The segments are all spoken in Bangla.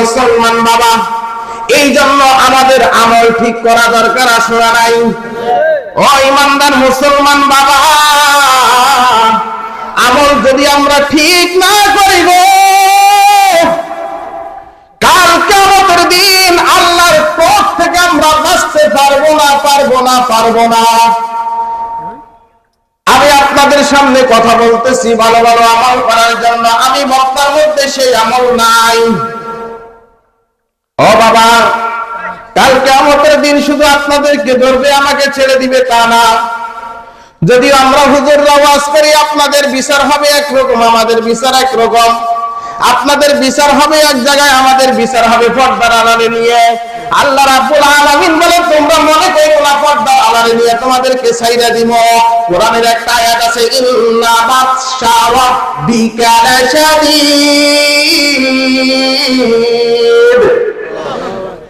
মুসলমান বাবা। এই জন্য আমাদের আমল ঠিক করা দরকার, আসলে নাই? ও ইমানদার মুসলমান বাবা, আমল যদি আমরা ঠিক না করিব আল্লাহর থেকে আমরা পারব না পারব না পারব না। আমি আপনাদের সামনে কথা বলতেছি, ভালো ভালো আমল করার জন্য। আমি বক্তার মধ্যে সেই আমল নাই। ও বাবা, কাল কেমতের দিন শুধু আপনাদেরকে ধরবে, আমাকে ছেড়ে দিবে তা না। যদি আমরা হুজুর আওয়াজ করি, আপনাদের বিচার হবে একরকম, আমাদের বিচার একরকম। আপনাদের বিচার হবে এক জায়গায়, আমাদের বিচার হবে পর্দার আড়ালে নিয়ে। আল্লাহ রাব্বুল আলামিন তোমাদেরকে ছাইরা দিব। কোরআনের একটা আয়াত আছে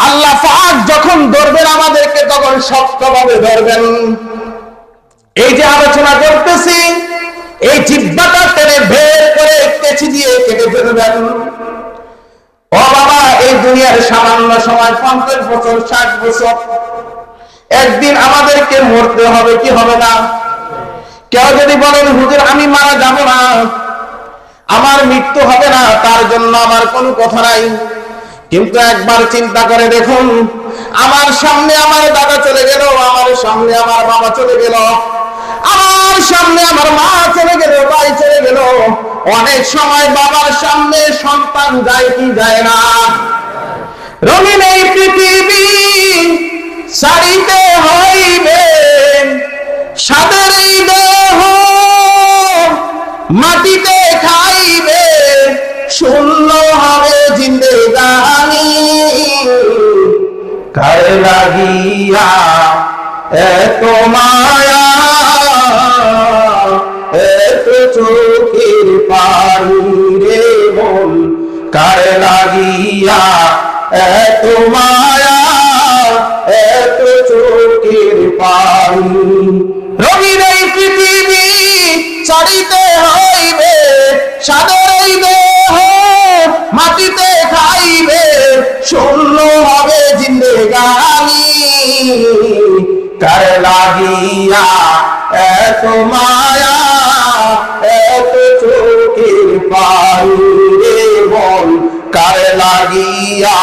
আল্লাহ পাক যখন ধরবেন আমাদেরকে, তখন শক্তভাবে ধরবেন। এই যে আলোচনা করতেছি, এই জিব্বাটা টেনে বের করে কেচি দিয়ে কেটে ফেলবেন। ও বাবা, এই দুনিয়ার সামান্য সময় পঞ্চাশ বছর, ষাট বছর একদিন আমাদেরকে মরতে হবে, কি হবে না? কেউ যদি বলেন, হুজুর, আমি মারা যাব না। আমার মৃত্যু হবে না, তার জন্য আমার কোনো কথা নাই। কিন্তু একবার চিন্তা করে দেখুন, আমার সামনে আমার দাদা চলে গেল, আমার সামনে আমার বাবা চলে গেল, আমার সামনে আমার মা চলে গেল, ভাই চলে গেল। অনেক সময় বাবার সামনে সন্তান যায় কি যায় না? রঙিন এই পৃথিবী সারিতে হইবে সাদের দেহ মাটিতে খাইবে শূন্য হবে জিন্দেগানি। কার লাগিয়া এত মায়া, এত চোখের পানি রে বল, কার লাগিয়া এত মায়া রঙিন এই হইবে সাদের মাটিতে খাইবে হবে জিন্দেগানি। কার লাগিয়া এত মায়া লাগিয়া